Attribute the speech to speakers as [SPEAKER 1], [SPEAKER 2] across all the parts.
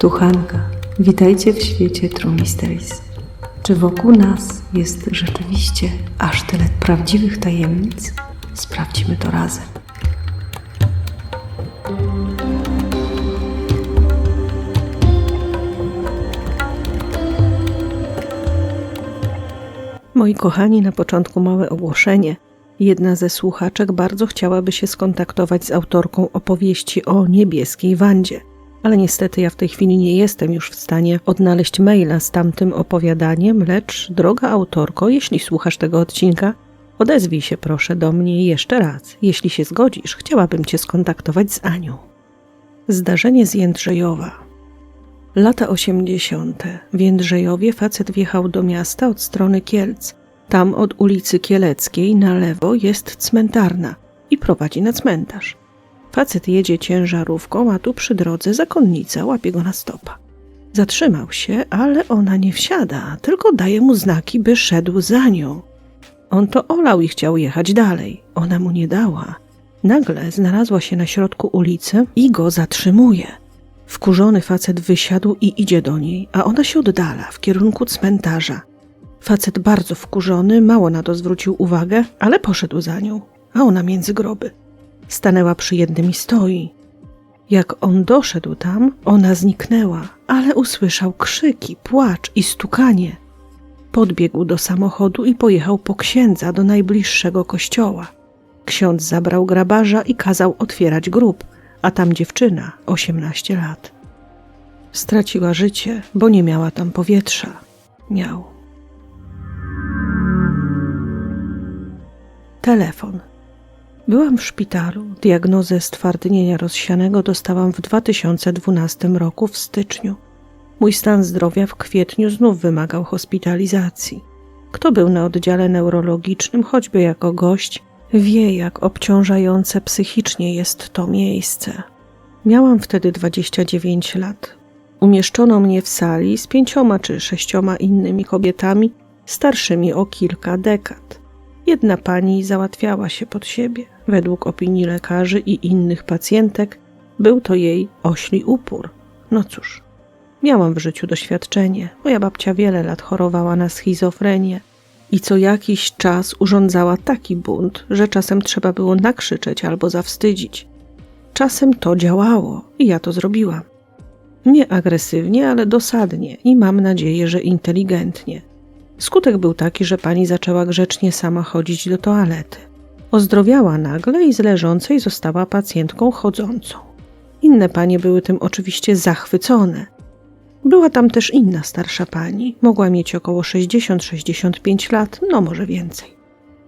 [SPEAKER 1] Tu Hanka. Witajcie w świecie True Mysteries. Czy wokół nas jest rzeczywiście aż tyle prawdziwych tajemnic? Sprawdźmy to razem. Moi kochani, na początku małe ogłoszenie. Jedna ze słuchaczek bardzo chciałaby się skontaktować z autorką opowieści o niebieskiej Wandzie. Ale niestety ja w tej chwili nie jestem już w stanie odnaleźć maila z tamtym opowiadaniem, lecz droga autorko, jeśli słuchasz tego odcinka, odezwij się proszę do mnie jeszcze raz. Jeśli się zgodzisz, chciałabym cię skontaktować z Anią. Zdarzenie z Jędrzejowa. Lata osiemdziesiąte. W Jędrzejowie facet wjechał do miasta od strony Kielc. Tam od ulicy Kieleckiej na lewo jest cmentarna i prowadzi na cmentarz. Facet jedzie ciężarówką, a tu przy drodze zakonnica łapie go na stopa. Zatrzymał się, ale ona nie wsiada, tylko daje mu znaki, by szedł za nią. On to olał i chciał jechać dalej. Ona mu nie dała. Nagle znalazła się na środku ulicy i go zatrzymuje. Wkurzony facet wysiadł i idzie do niej, a ona się oddala w kierunku cmentarza. Facet bardzo wkurzony, mało na to zwrócił uwagę, ale poszedł za nią, a ona między groby. Stanęła przy jednym i stoi. Jak on doszedł tam, ona zniknęła, ale usłyszał krzyki, płacz i stukanie. Podbiegł do samochodu i pojechał po księdza do najbliższego kościoła. Ksiądz zabrał grabarza i kazał otwierać grób, a tam dziewczyna, 18 lat. Straciła życie, bo nie miała tam powietrza. Miał. Telefon. Byłam w szpitalu. Diagnozę stwardnienia rozsianego dostałam w 2012 roku w styczniu. Mój stan zdrowia w kwietniu znów wymagał hospitalizacji. Kto był na oddziale neurologicznym, choćby jako gość, wie, jak obciążające psychicznie jest to miejsce. Miałam wtedy 29 lat. Umieszczono mnie w sali z pięcioma czy sześcioma innymi kobietami, starszymi o kilka dekad. Jedna pani załatwiała się pod siebie. Według opinii lekarzy i innych pacjentek był to jej ośli upór. No cóż, miałam w życiu doświadczenie. Moja babcia wiele lat chorowała na schizofrenię i co jakiś czas urządzała taki bunt, że czasem trzeba było nakrzyczeć albo zawstydzić. Czasem to działało i ja to zrobiłam. Nie agresywnie, ale dosadnie i mam nadzieję, że inteligentnie. Skutek był taki, że pani zaczęła grzecznie sama chodzić do toalety. Ozdrowiała nagle i z leżącej została pacjentką chodzącą. Inne panie były tym oczywiście zachwycone. Była tam też inna starsza pani, mogła mieć około 60-65 lat, no może więcej.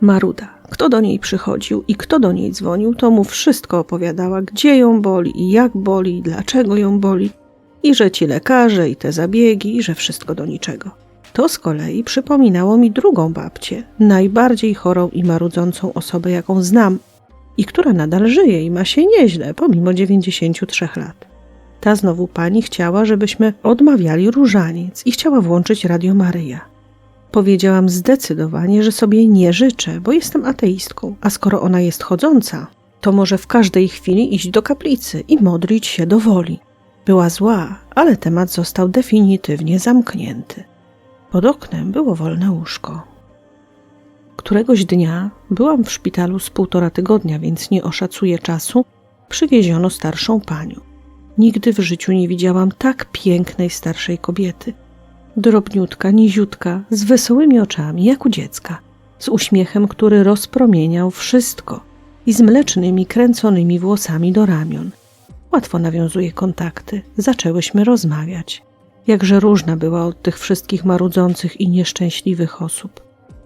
[SPEAKER 1] Maruda. Kto do niej przychodził i kto do niej dzwonił, to mu wszystko opowiadała, gdzie ją boli i jak boli, i dlaczego ją boli, i że ci lekarze i te zabiegi, i że wszystko do niczego. To z kolei przypominało mi drugą babcię, najbardziej chorą i marudzącą osobę, jaką znam, i która nadal żyje i ma się nieźle, pomimo 93 lat. Ta znowu pani chciała, żebyśmy odmawiali różaniec i chciała włączyć Radio Maryja. Powiedziałam zdecydowanie, że sobie nie życzę, bo jestem ateistką, a skoro ona jest chodząca, to może w każdej chwili iść do kaplicy i modlić się do woli. Była zła, ale temat został definitywnie zamknięty. Pod oknem było wolne łóżko. Któregoś dnia byłam w szpitalu z półtora tygodnia, więc nie oszacuję czasu. Przywieziono starszą panią. Nigdy w życiu nie widziałam tak pięknej starszej kobiety. Drobniutka, niziutka, z wesołymi oczami, jak u dziecka, z uśmiechem, który rozpromieniał wszystko i z mlecznymi, kręconymi włosami do ramion. Łatwo nawiązuje kontakty. Zaczęłyśmy rozmawiać. Jakże różna była od tych wszystkich marudzących i nieszczęśliwych osób.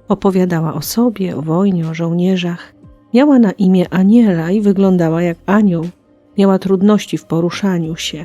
[SPEAKER 1] Opowiadała o sobie, o wojnie, o żołnierzach. Miała na imię Aniela i wyglądała jak anioł. Miała trudności w poruszaniu się.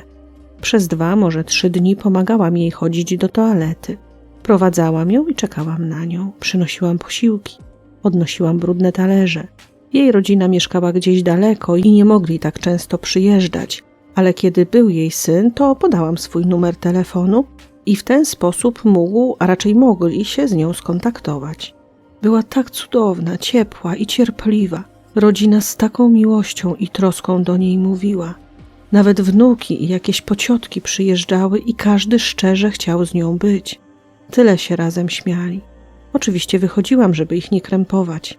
[SPEAKER 1] Przez dwa, może trzy dni pomagałam jej chodzić do toalety. Prowadzałam ją i czekałam na nią. Przynosiłam posiłki. Odnosiłam brudne talerze. Jej rodzina mieszkała gdzieś daleko i nie mogli tak często przyjeżdżać, ale kiedy był jej syn, to podałam swój numer telefonu i w ten sposób mógł, a raczej mogli się z nią skontaktować. Była tak cudowna, ciepła i cierpliwa. Rodzina z taką miłością i troską do niej mówiła. Nawet wnuki i jakieś pociotki przyjeżdżały i każdy szczerze chciał z nią być. Tyle się razem śmiali. Oczywiście wychodziłam, żeby ich nie krępować.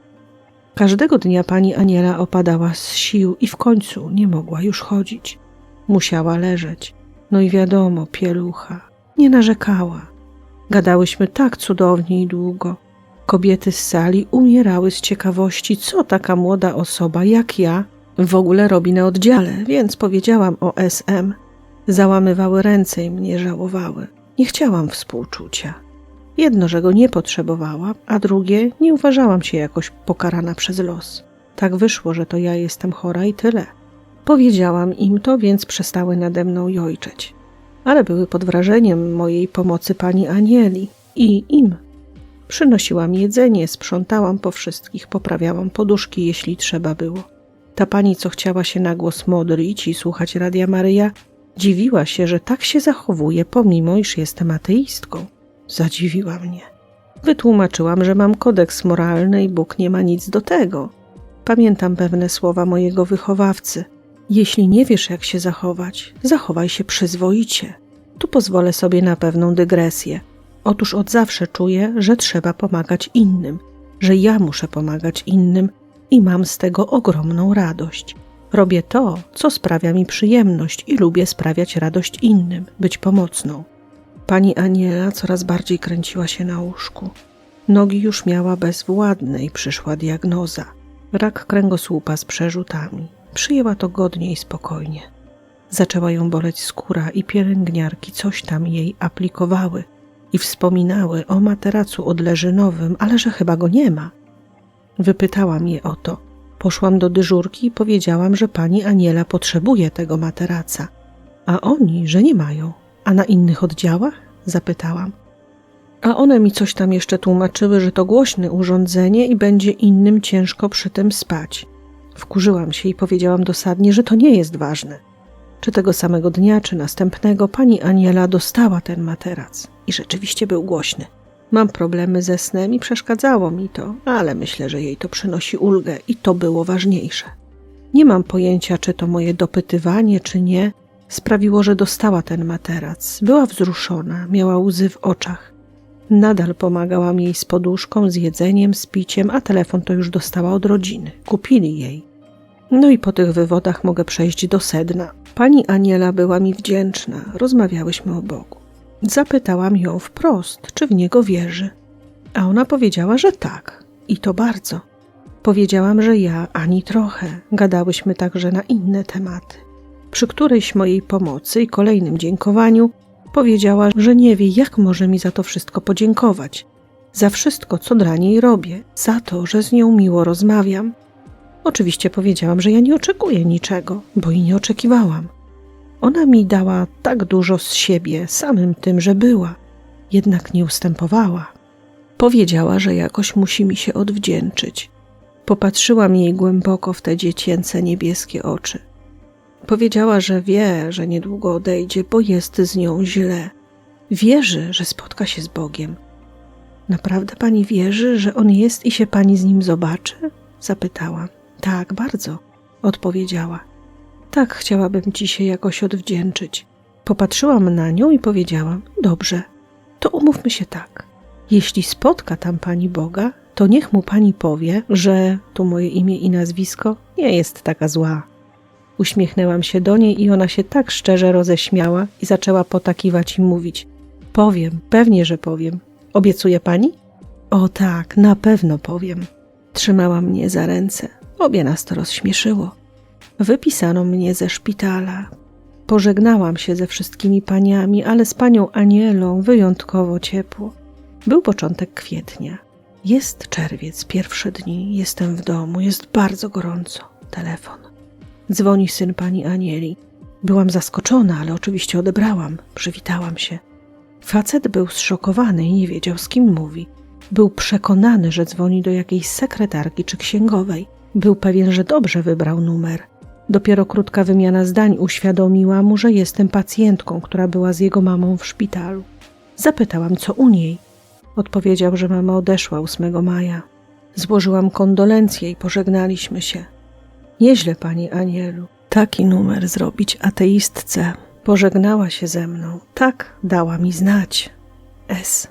[SPEAKER 1] Każdego dnia pani Aniela opadała z sił i w końcu nie mogła już chodzić. Musiała leżeć. No i wiadomo, pielucha. Nie narzekała. Gadałyśmy tak cudownie i długo. Kobiety z sali umierały z ciekawości, co taka młoda osoba jak ja w ogóle robi na oddziale, więc powiedziałam o SM. Załamywały ręce i mnie żałowały. Nie chciałam współczucia. Jedno, że go nie potrzebowałam, a drugie, nie uważałam się jakoś pokarana przez los. Tak wyszło, że to ja jestem chora i tyle. Powiedziałam im to, więc przestały nade mną jojczeć. Ale były pod wrażeniem mojej pomocy pani Anieli i im. Przynosiłam jedzenie, sprzątałam po wszystkich, poprawiałam poduszki, jeśli trzeba było. Ta pani, co chciała się na głos modlić i słuchać Radia Maryja, dziwiła się, że tak się zachowuje, pomimo iż jestem ateistką. Zadziwiła mnie. Wytłumaczyłam, że mam kodeks moralny i Bóg nie ma nic do tego. Pamiętam pewne słowa mojego wychowawcy. Jeśli nie wiesz, jak się zachować, zachowaj się przyzwoicie. Tu pozwolę sobie na pewną dygresję. Otóż od zawsze czuję, że trzeba pomagać innym, że ja muszę pomagać innym i mam z tego ogromną radość. Robię to, co sprawia mi przyjemność i lubię sprawiać radość innym, być pomocną. Pani Aniela coraz bardziej kręciła się na łóżku. Nogi już miała bezwładne i przyszła diagnoza. Rak kręgosłupa z przerzutami. Przyjęła to godnie i spokojnie. Zaczęła ją boleć skóra i pielęgniarki coś tam jej aplikowały i wspominały o materacu odleżynowym, ale że chyba go nie ma. Wypytałam je o to. Poszłam do dyżurki i powiedziałam, że pani Aniela potrzebuje tego materaca, a oni, że nie mają. A na innych oddziałach? Zapytałam. A one mi coś tam jeszcze tłumaczyły, że to głośne urządzenie i będzie innym ciężko przy tym spać. Wkurzyłam się i powiedziałam dosadnie, że to nie jest ważne. Czy tego samego dnia, czy następnego pani Aniela dostała ten materac i rzeczywiście był głośny. Mam problemy ze snem i przeszkadzało mi to, ale myślę, że jej to przynosi ulgę i to było ważniejsze. Nie mam pojęcia, czy to moje dopytywanie, czy nie, sprawiło, że dostała ten materac. Była wzruszona, miała łzy w oczach. Nadal pomagałam jej z poduszką, z jedzeniem, z piciem, a telefon to już dostała od rodziny. Kupili jej. No i po tych wywodach mogę przejść do sedna. Pani Aniela była mi wdzięczna, rozmawiałyśmy o Bogu. Zapytałam ją wprost, czy w niego wierzy. A ona powiedziała, że tak, i to bardzo. Powiedziałam, że ja ani trochę. Gadałyśmy także na inne tematy. Przy którejś mojej pomocy i kolejnym dziękowaniu powiedziała, że nie wie, jak może mi za to wszystko podziękować. Za wszystko, co dla niej robię, za to, że z nią miło rozmawiam. Oczywiście powiedziałam, że ja nie oczekuję niczego, bo i nie oczekiwałam. Ona mi dała tak dużo z siebie samym tym, że była, jednak nie ustępowała. Powiedziała, że jakoś musi mi się odwdzięczyć. Popatrzyłam jej głęboko w te dziecięce niebieskie oczy. Powiedziała, że wie, że niedługo odejdzie, bo jest z nią źle. Wierzy, że spotka się z Bogiem. Naprawdę pani wierzy, że on jest i się pani z nim zobaczy? Zapytałam. Tak, bardzo, odpowiedziała. Tak chciałabym ci się jakoś odwdzięczyć. Popatrzyłam na nią i powiedziałam: Dobrze, to umówmy się tak. Jeśli spotka tam pani Boga, to niech mu pani powie, że tu moje imię i nazwisko nie jest taka zła. Uśmiechnęłam się do niej i ona się tak szczerze roześmiała i zaczęła potakiwać i mówić: Powiem, pewnie, że powiem. Obiecuje pani? O tak, na pewno powiem. Trzymała mnie za ręce. Obie nas to rozśmieszyło. Wypisano mnie ze szpitala. Pożegnałam się ze wszystkimi paniami, ale z panią Anielą wyjątkowo ciepło. Był początek kwietnia. Jest czerwiec, pierwsze dni, jestem w domu, jest bardzo gorąco. Telefon. Dzwoni syn pani Anieli. Byłam zaskoczona, ale oczywiście odebrałam. Przywitałam się. Facet był zszokowany i nie wiedział, z kim mówi. Był przekonany, że dzwoni do jakiejś sekretarki czy księgowej. Był pewien, że dobrze wybrał numer. Dopiero krótka wymiana zdań uświadomiła mu, że jestem pacjentką, która była z jego mamą w szpitalu. Zapytałam, co u niej. Odpowiedział, że mama odeszła 8 maja. Złożyłam kondolencje i pożegnaliśmy się. Nieźle, pani Anielu. Taki numer zrobić ateistce. Pożegnała się ze mną. Tak dała mi znać. S.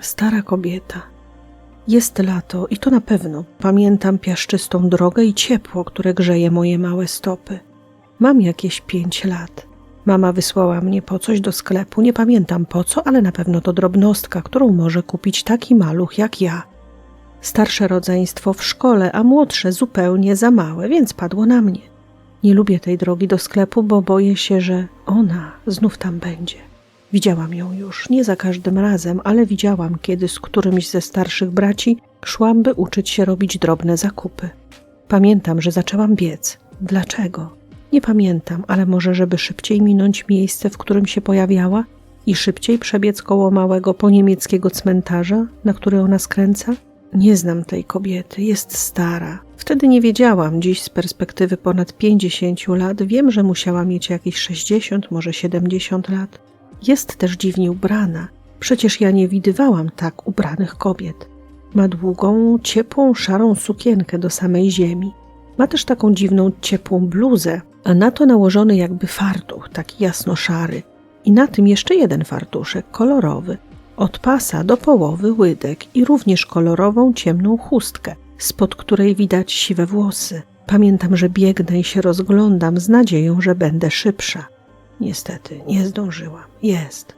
[SPEAKER 1] Stara kobieta. Jest lato i to na pewno. Pamiętam piaszczystą drogę i ciepło, które grzeje moje małe stopy. Mam jakieś pięć lat. Mama wysłała mnie po coś do sklepu, nie pamiętam po co, ale na pewno to drobnostka, którą może kupić taki maluch jak ja. Starsze rodzeństwo w szkole, a młodsze zupełnie za małe, więc padło na mnie. Nie lubię tej drogi do sklepu, bo boję się, że ona znów tam będzie. Widziałam ją już, nie za każdym razem, ale widziałam, kiedy z którymś ze starszych braci szłam, by uczyć się robić drobne zakupy. Pamiętam, że zaczęłam biec. Dlaczego? Nie pamiętam, ale może, żeby szybciej minąć miejsce, w którym się pojawiała i szybciej przebiec koło małego poniemieckiego cmentarza, na który ona skręca? Nie znam tej kobiety, jest stara. Wtedy nie wiedziałam, dziś z perspektywy ponad 50 lat wiem, że musiała mieć jakieś 60, może 70 lat. Jest też dziwnie ubrana. Przecież ja nie widywałam tak ubranych kobiet. Ma długą, ciepłą, szarą sukienkę do samej ziemi. Ma też taką dziwną, ciepłą bluzę, a na to nałożony jakby fartuch, taki jasno-szary. I na tym jeszcze jeden fartuszek, kolorowy. Od pasa do połowy łydek i również kolorową, ciemną chustkę, spod której widać siwe włosy. Pamiętam, że biegnę i się rozglądam z nadzieją, że będę szybsza. Niestety, nie zdążyłam. Jest.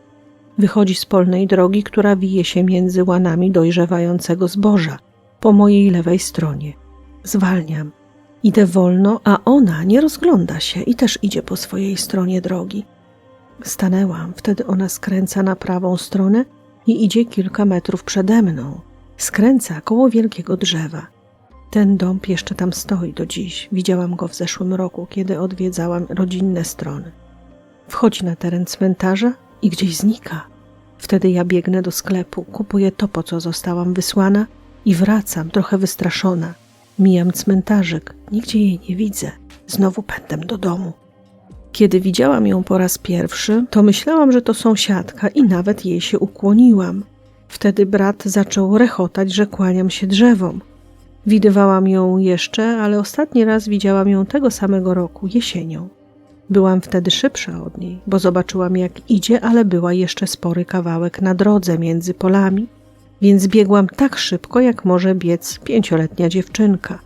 [SPEAKER 1] Wychodzi z polnej drogi, która wije się między łanami dojrzewającego zboża, po mojej lewej stronie. Zwalniam. Idę wolno, a ona nie rozgląda się i też idzie po swojej stronie drogi. Stanęłam, wtedy ona skręca na prawą stronę i idzie kilka metrów przede mną. Skręca koło wielkiego drzewa. Ten dąb jeszcze tam stoi do dziś. Widziałam go w zeszłym roku, kiedy odwiedzałam rodzinne strony. Wchodzi na teren cmentarza i gdzieś znika. Wtedy ja biegnę do sklepu, kupuję to, po co zostałam wysłana i wracam, trochę wystraszona. Mijam cmentarzyk, nigdzie jej nie widzę. Znowu pędem do domu. Kiedy widziałam ją po raz pierwszy, to myślałam, że to sąsiadka i nawet jej się ukłoniłam. Wtedy brat zaczął rechotać, że kłaniam się drzewom. Widywałam ją jeszcze, ale ostatni raz widziałam ją tego samego roku, jesienią. Byłam wtedy szybsza od niej, bo zobaczyłam jak idzie, ale była jeszcze spory kawałek na drodze między polami, więc biegłam tak szybko, jak może biec pięcioletnia dziewczynka.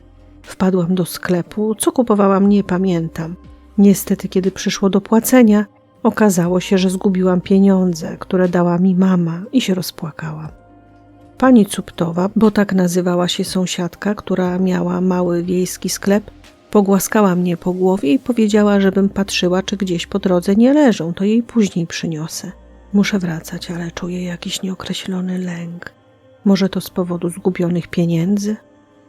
[SPEAKER 1] Wpadłam do sklepu, co kupowałam nie pamiętam. Niestety, kiedy przyszło do płacenia, okazało się, że zgubiłam pieniądze, które dała mi mama i się rozpłakałam. Pani Cuptowa, bo tak nazywała się sąsiadka, która miała mały wiejski sklep, Pogłaskała mnie po głowie i powiedziała, żebym patrzyła, czy gdzieś po drodze nie leżą, to jej później przyniosę. Muszę wracać, ale czuję jakiś nieokreślony lęk. Może to z powodu zgubionych pieniędzy?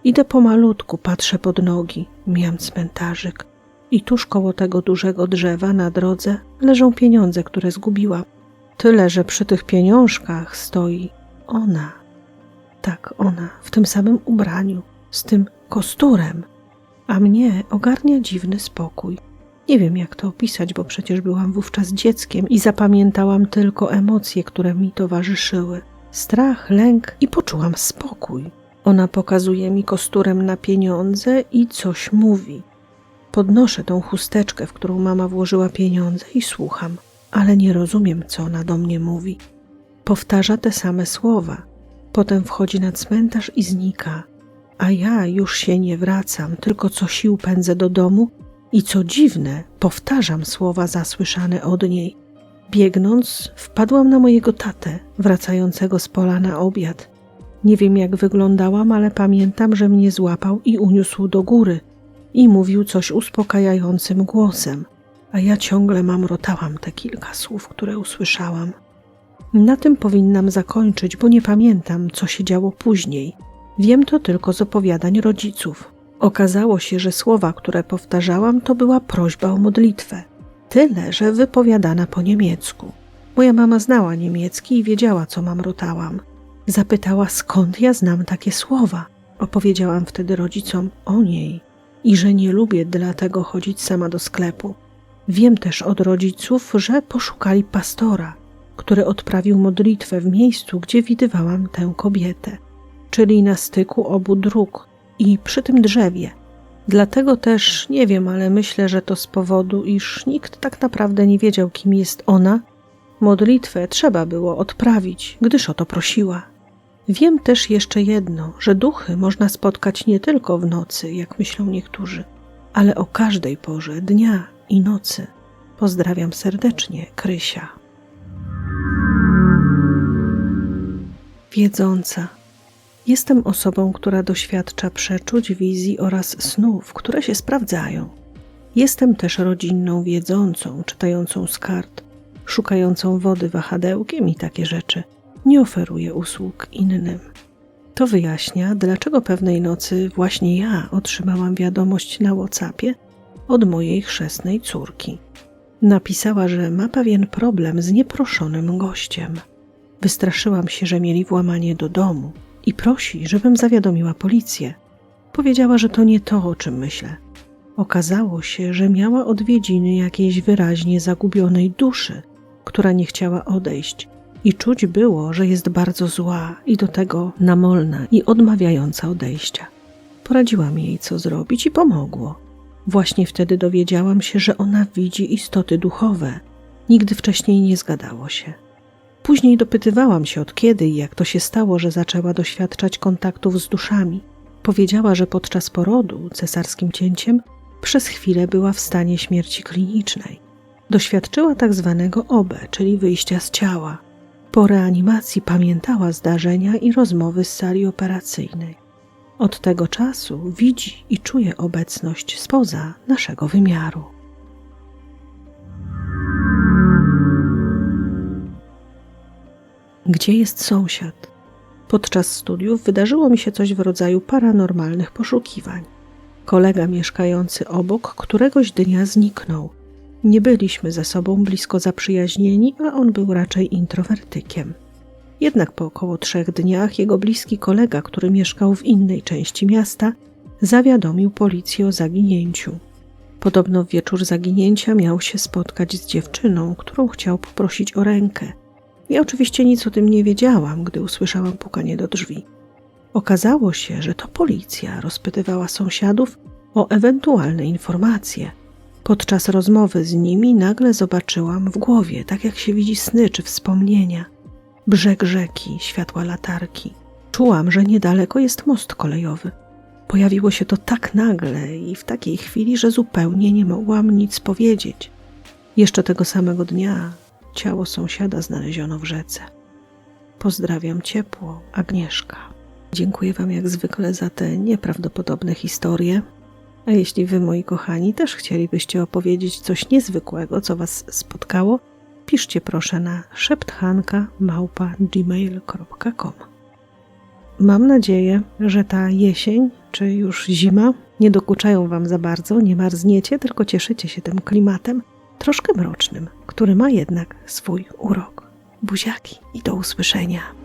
[SPEAKER 1] Idę pomalutku, patrzę pod nogi, mijam cmentarzyk i tuż koło tego dużego drzewa na drodze leżą pieniądze, które zgubiłam. Tyle, że przy tych pieniążkach stoi ona. Tak, ona, w tym samym ubraniu, z tym kosturem a mnie ogarnia dziwny spokój. Nie wiem, jak to opisać, bo przecież byłam wówczas dzieckiem i zapamiętałam tylko emocje, które mi towarzyszyły: strach, lęk i poczułam spokój. Ona pokazuje mi kosturem na pieniądze i coś mówi. Podnoszę tą chusteczkę, w którą mama włożyła pieniądze i słucham, ale nie rozumiem, co ona do mnie mówi. Powtarza te same słowa. Potem wchodzi na cmentarz i znika a ja już się nie wracam, tylko co sił pędzę do domu i co dziwne, powtarzam słowa zasłyszane od niej. Biegnąc, wpadłam na mojego tatę, wracającego z pola na obiad. Nie wiem, jak wyglądałam, ale pamiętam, że mnie złapał i uniósł do góry i mówił coś uspokajającym głosem, a ja ciągle mamrotałam te kilka słów, które usłyszałam. Na tym powinnam zakończyć, bo nie pamiętam, co się działo później. Wiem to tylko z opowiadań rodziców. Okazało się, że słowa, które powtarzałam, to była prośba o modlitwę. Tyle, że wypowiadana po niemiecku. Moja mama znała niemiecki i wiedziała, co mamrotałam. Zapytała, skąd ja znam takie słowa. Opowiedziałam wtedy rodzicom o niej i że nie lubię dlatego chodzić sama do sklepu. Wiem też od rodziców, że poszukali pastora, który odprawił modlitwę w miejscu, gdzie widywałam tę kobietę czyli na styku obu dróg, i przy tym drzewie. Dlatego też nie wiem, ale myślę, że to z powodu, iż nikt tak naprawdę nie wiedział, kim jest ona. Modlitwę trzeba było odprawić, gdyż o to prosiła. Wiem też jeszcze jedno, że duchy można spotkać nie tylko w nocy, jak myślą niektórzy, ale o każdej porze dnia i nocy. Pozdrawiam serdecznie, Krysia. Wiedząca. Jestem osobą, która doświadcza przeczuć, wizji oraz snów, które się sprawdzają. Jestem też rodzinną wiedzącą, czytającą z kart, szukającą wody wahadełkiem i takie rzeczy. Nie oferuję usług innym. To wyjaśnia, dlaczego pewnej nocy właśnie ja otrzymałam wiadomość na WhatsAppie od mojej chrzestnej córki. Napisała, że ma pewien problem z nieproszonym gościem. Wystraszyłam się, że mieli włamanie do domu i prosi, żebym zawiadomiła policję. Powiedziała, że to nie to, o czym myślę. Okazało się, że miała odwiedziny jakiejś wyraźnie zagubionej duszy, która nie chciała odejść, i czuć było, że jest bardzo zła i do tego namolna i odmawiająca odejścia. Poradziłam jej, co zrobić, i pomogło. Właśnie wtedy dowiedziałam się, że ona widzi istoty duchowe. Nigdy wcześniej nie zgadało się. Później dopytywałam się od kiedy i jak to się stało, że zaczęła doświadczać kontaktów z duszami. Powiedziała, że podczas porodu cesarskim cięciem przez chwilę była w stanie śmierci klinicznej. Doświadczyła tak zwanego OBE, czyli wyjścia z ciała. Po reanimacji pamiętała zdarzenia i rozmowy z sali operacyjnej. Od tego czasu widzi i czuje obecność spoza naszego wymiaru. Gdzie jest sąsiad? Podczas studiów wydarzyło mi się coś w rodzaju paranormalnych poszukiwań. Kolega mieszkający obok któregoś dnia zniknął. Nie byliśmy ze sobą blisko zaprzyjaźnieni, a on był raczej introwertykiem. Jednak po około trzech dniach jego bliski kolega, który mieszkał w innej części miasta, zawiadomił policję o zaginięciu. Podobno w wieczór zaginięcia miał się spotkać z dziewczyną, którą chciał poprosić o rękę. Ja oczywiście nic o tym nie wiedziałam, gdy usłyszałam pukanie do drzwi. Okazało się, że to policja rozpytywała sąsiadów o ewentualne informacje. Podczas rozmowy z nimi nagle zobaczyłam w głowie, tak jak się widzi sny czy wspomnienia, brzeg rzeki, światła latarki. Czułam, że niedaleko jest most kolejowy. Pojawiło się to tak nagle i w takiej chwili, że zupełnie nie mogłam nic powiedzieć. Jeszcze tego samego dnia ciało sąsiada znaleziono w rzece. Pozdrawiam ciepło, Agnieszka. Dziękuję Wam jak zwykle za te nieprawdopodobne historie. A jeśli Wy, moi kochani, też chcielibyście opowiedzieć coś niezwykłego, co Was spotkało, piszcie proszę na szepthanka.gmail.com Mam nadzieję, że ta jesień czy już zima nie dokuczają Wam za bardzo, nie marzniecie, tylko cieszycie się tym klimatem troszkę mrocznym, który ma jednak swój urok. Buziaki i do usłyszenia.